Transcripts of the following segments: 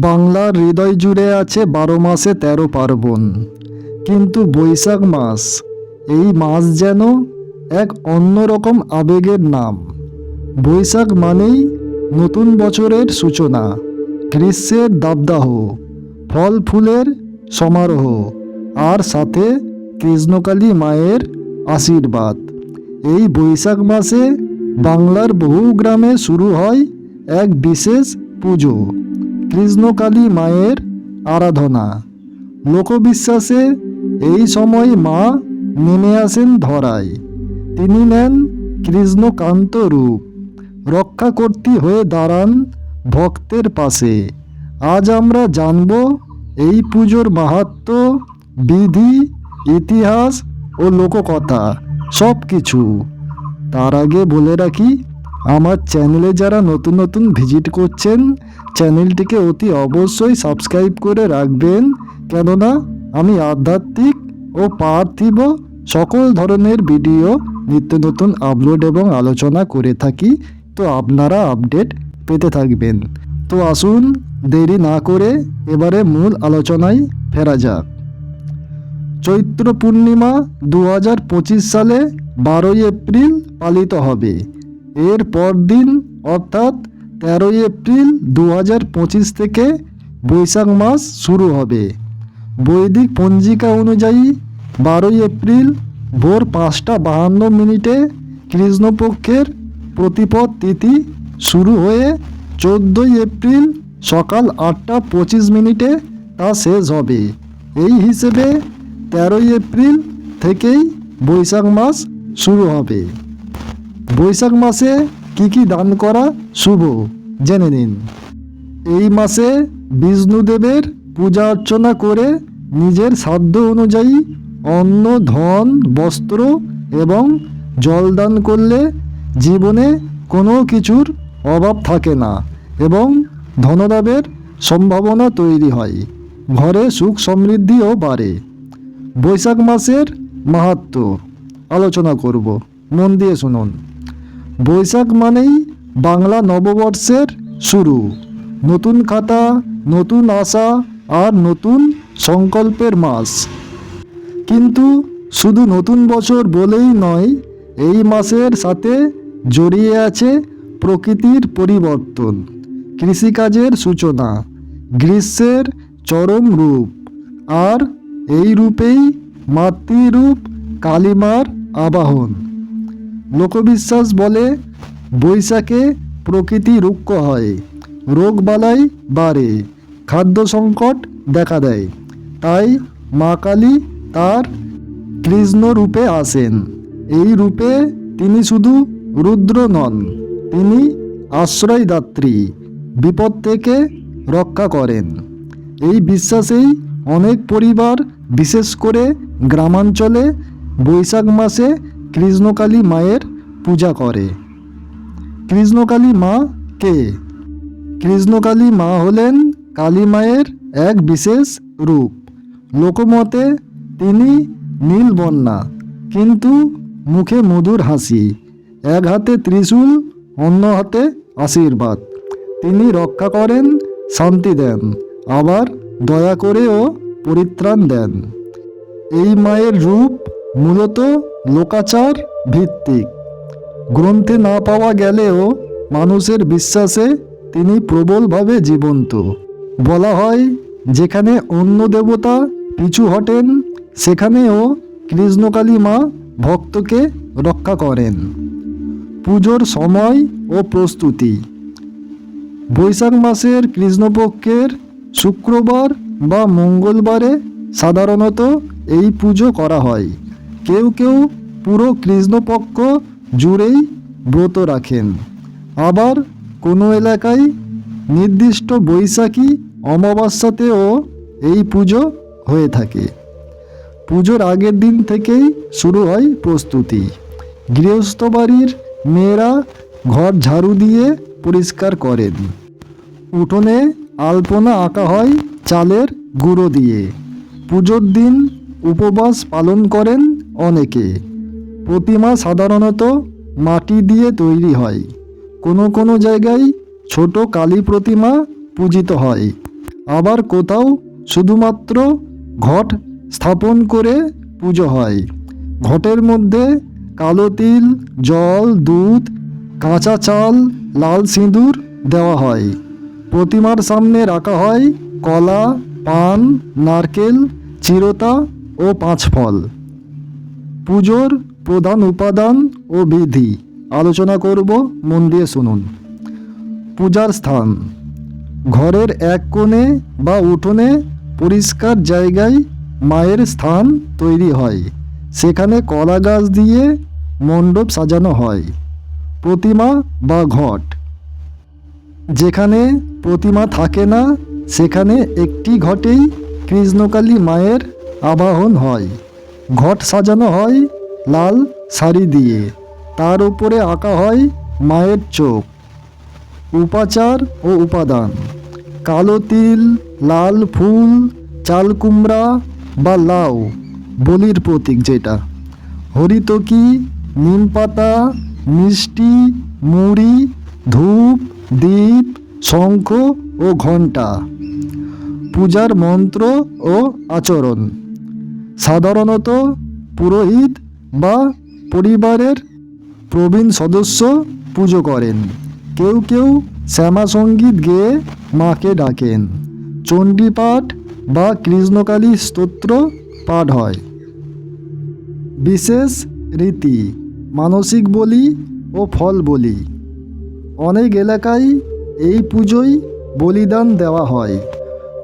বাংলার হৃদয় জুড়ে আছে বারো মাসে তেরো পার্বণ। কিন্তু বৈশাখ মাস, এই মাস যেন এক অন্যরকম আবেগের নাম। বৈশাখ মানেই নতুন বছরের সূচনা, গ্রীষ্মের দাবদাহ, ফল ফুলের সমারোহ, আর সাথে কৃষ্ণকালী মায়ের আশীর্বাদ। এই বৈশাখ মাসে বাংলার বহু গ্রামে শুরু হয় এক বিশেষ পুজো। কৃষ্ণকালী মায়ের আরাধনা। লোকবিশ্বাসে এই সময় মা নেমে আসেন ধরায়। তিনি নেন কৃষ্ণকান্ত রূপ। রক্ষাকর্ত্রী হয়ে দাঁড়ান ভক্তের পাশে। আজ আমরা জানব এই পুজোর মাহাত্ম্য বিধি, ইতিহাস ও লোককথা সব কিছু তার আগে বলে রাখি আমার চ্যানেলে যারা নতুন নতুন ভিজিট করছেন, চ্যানেলটিকে অতি অবশ্যই সাবস্ক্রাইব করে রাখবেন। কেননা, আমি আধ্যাত্মিক ও পার্থিব সকল ধরনের ভিডিও নিত্য নতুন আপলোড এবং আলোচনা করে থাকি। তো আপনারা আপডেট পেতে থাকবেন। তো আসুন, দেরি না করে এবারে মূল আলোচনায় ফেরা যাক। চৈত্র পূর্ণিমা দু হাজার পঁচিশ সালে বারোই এপ্রিল পালিত হবে। এর পরদিন, অর্থাৎ তেরোই এপ্রিল দু হাজার পঁচিশ থেকে বৈশাখ মাস শুরু হবে। বৈদিক পঞ্জিকা অনুযায়ী বারোই এপ্রিল ভোর পাঁচটা বাহান্ন মিনিটে কৃষ্ণপক্ষের প্রতিপদ তিথি শুরু হয়ে চোদ্দোই এপ্রিল সকাল আটটা পঁচিশ মিনিটে তা শেষ হবে। এই হিসেবে তেরোই এপ্রিল থেকেই বৈশাখ মাস শুরু হবে। বৈশাখ মাসে কি কি দান করা শুভ? জেনে নিন। এই মাসে বিষ্ণুদেবের পূজা অর্চনা করে নিজের সাধ্য অনুযায়ী অন্ন, ধন, বস্ত্র এবং জল দান করলে জীবনে কোনো কিছুর অভাব থাকে না এবং ধনলাভের সম্ভাবনা তৈরি হয়। ঘরে সুখ সমৃদ্ধিও বাড়ে। বৈশাখ মাসের মাহাত্ম্য আলোচনা করব। মন দিয়ে শুনুন। বৈশাখ মানেই বাংলা নববর্ষের শুরু। নতুন খাতা, নতুন আশা আর নতুন সংকল্পের মাস। কিন্তু শুধু নতুন বছর বলেই নয়, এই মাসের সাথে জড়িয়ে আছে প্রকৃতির পরিবর্তন, কৃষিকাজের সূচনা, গ্রীষ্মের চরম রূপ আর এই রূপেই মাতৃরূপ কালিমার আবাহন। লোকবিশ্বাস বলে বৈশাখে প্রকৃতি রুক্ষ হয় রোগবালাই বাড়ে, খাদ্য সংকট দেখা দেয়। তাই মা কালী তার কৃষ্ণ রূপে আসেন। এই রূপে তিনি শুধু রুদ্র নন, তিনি আশ্রয়দাত্রী, বিপদ থেকে রক্ষা করেন। এই বিশ্বাসেই অনেক পরিবার, বিশেষ করে গ্রামাঞ্চলে বৈশাখ মাসে কৃষ্ণকালী মায়ের পূজা করে। কৃষ্ণকালী মা কে? কৃষ্ণকালী মা হলেন কালী মায়ের এক বিশেষ রূপ। লোকমতে তিনি নীলবন্যা কিন্তু মুখে মধুর হাসি। এক হাতে ত্রিশূল, অন্য হাতে আশীর্বাদ। তিনি রক্ষা করেন, শান্তি দেন, আবার দয়া করেও পরিত্রাণ দেন। এই মায়ের রূপ মূলত লোকাচার ভিত্তিক। গ্রন্থে না পাওয়া গেলেও মানুষের বিশ্বাসে তিনি প্রবলভাবে জীবন্ত। বলা হয়, যেখানে অন্য দেবতা পিছু হটেন, সেখানেও কৃষ্ণকালী মা ভক্তকে রক্ষা করেন। পুজোর সময় ও প্রস্তুতি। বৈশাখ মাসের কৃষ্ণপক্ষের শুক্রবার বা মঙ্গলবারে সাধারণত এই পুজো করা হয়। কেউ কেউ পুরো কৃষ্ণপক্ষ জুড়েই ব্রত রাখেন। আবার কোনো এলাকায় নির্দিষ্ট বৈশাখী অমাবস্যাতেও এই পুজো হয়ে থাকে। পুজোর আগের দিন থেকেই শুরু হয় প্রস্তুতি। গৃহস্থ বাড়ির মেয়েরা ঘর ঝাড়ু দিয়ে পরিষ্কার করেন। উঠোনে আলপনা আঁকা হয় চালের গুঁড়ো দিয়ে। পুজোর দিন উপবাস পালন করেন অনেকে। প্রতিমা সাধারণত মাটি দিয়ে তৈরি হয়। কোনো কোনো জায়গায় ছোট কালী প্রতিমা পূজিত হয়। আবার কোথাও শুধুমাত্র ঘট স্থাপন করে পুজো হয়। ঘটের মধ্যে কালো তিল, জল, দুধ, কাঁচা চাল, লাল সিঁদুর দেওয়া হয়। প্রতিমার সামনে রাখা হয় কলা, পান, নারকেল, চিরতা ও পাঁচ ফল পুজোর প্রধান উপাদান ও বিধি। আলোচনা করব, মন দিয়ে শুনুন। পূজার স্থান। ঘরের এক কোণে বা উঠোনে পরিষ্কার জায়গায় মায়ের স্থান তৈরি হয়। সেখানে কলা গাছ দিয়ে মণ্ডপ সাজানো হয়। প্রতিমা বা ঘট। যেখানে প্রতিমা থাকে না, সেখানে একটি ঘটেই কৃষ্ণকালী মায়ের আবাহন হয়। ঘট সাজানো হয় লাল শাড়ি দিয়ে। তার উপরে আঁকা হয় মায়ের চোখ। উপাচার ও উপাদান। কালো তিল, লাল ফুল, চাল কুমড়া বা লাউ, বলির প্রতীক যেটা। হরিতকি, নিম পাতা, মিষ্টি, মুড়ি, ধূপ দ্বীপ শঙ্খ ও ঘণ্টা। পূজার মন্ত্র ও আচরণ। সাধারণত পুরোহিত বা পরিবারের প্রবীণ সদস্য পুজো করেন। কেউ কেউ শ্যামা সংগীত গেয়ে মাকে ডাকেন। চণ্ডী পাঠ বা কৃষ্ণকালী স্তোত্র পাঠ হয়। বিশেষ রীতি, মানসিক বলি ও ফল বলি। অনেক এলাকায় এই পুজোয় বলিদান দেওয়া হয়,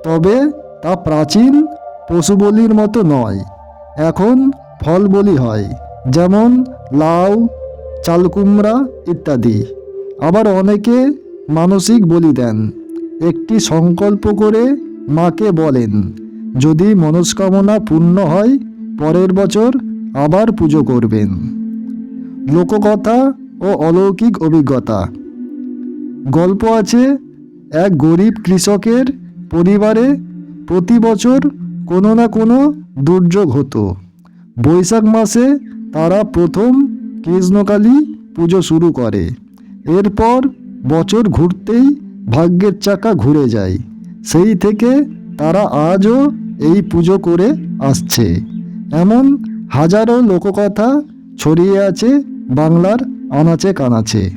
তবে তা প্রাচীন পশু বলির মতো নয়। এখন ফল বলি হয়, যেমন লাউ, চালকুমড়া ইত্যাদি। আবার অনেকে মানসিক বলি দেন। একটি সংকল্প করে মাকে বলেন, যদি মনস্কামনা পূর্ণ হয়, পরের বছর আবার পুজো করবেন। লোককথা ও অলৌকিক অভিজ্ঞতা। গল্প আছে, এক গরিব কৃষকের পরিবারে প্রতি বছর কোনো না কোনো দুর্যোগ হতো। বৈশাখ মাসে তারা প্রথম কৃষ্ণকালী পুজো শুরু করে। এরপর বছর ঘুরতেই ভাগ্যের চাকা ঘুরে যায়। সেই থেকে তারা আজও এই পুজো করে আসছে। এমন হাজারো লোককথা ছড়িয়ে আছে বাংলার আনাচে কানাচে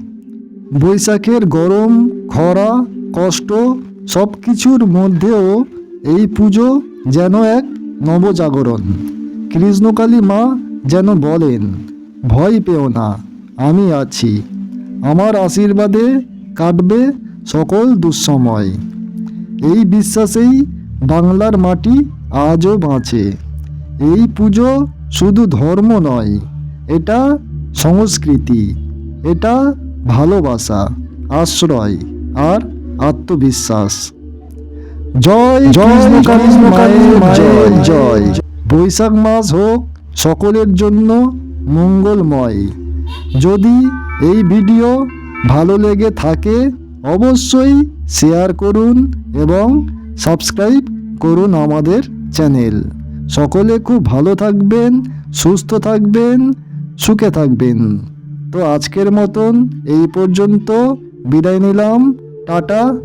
বৈশাখের গরম, খরা, কষ্ট সব কিছুর মধ্যেও এই পুজো যেন এক নবজাগরণ। কৃষ্ণকালী মা যেন বলেন ভয় পেও না আমি আছি। আমার আশীর্বাদে কাটবে সকল দুঃসময় এই বিশ্বাসেই বাংলার মাটি আজও বাঁচে। এই পুজো শুধু ধর্ম নয় এটা সংস্কৃতি এটা ভালোবাসা আশ্রয় আর আত্মবিশ্বাস। জয় জয় জয়। জয়। বৈশাখ মাস হোক, সকলের জন্য মঙ্গলময়। যদি এই ভিডিও ভালো লেগে থাকে, অবশ্যই শেয়ার করুন এবং সাবস্ক্রাইব করুন আমাদের চ্যানেল। সকলে খুব ভালো থাকবেন, সুস্থ থাকবেন, সুখে থাকবেন। তো আজকের মতন এই পর্যন্ত বিদায় নিলাম। টাটা।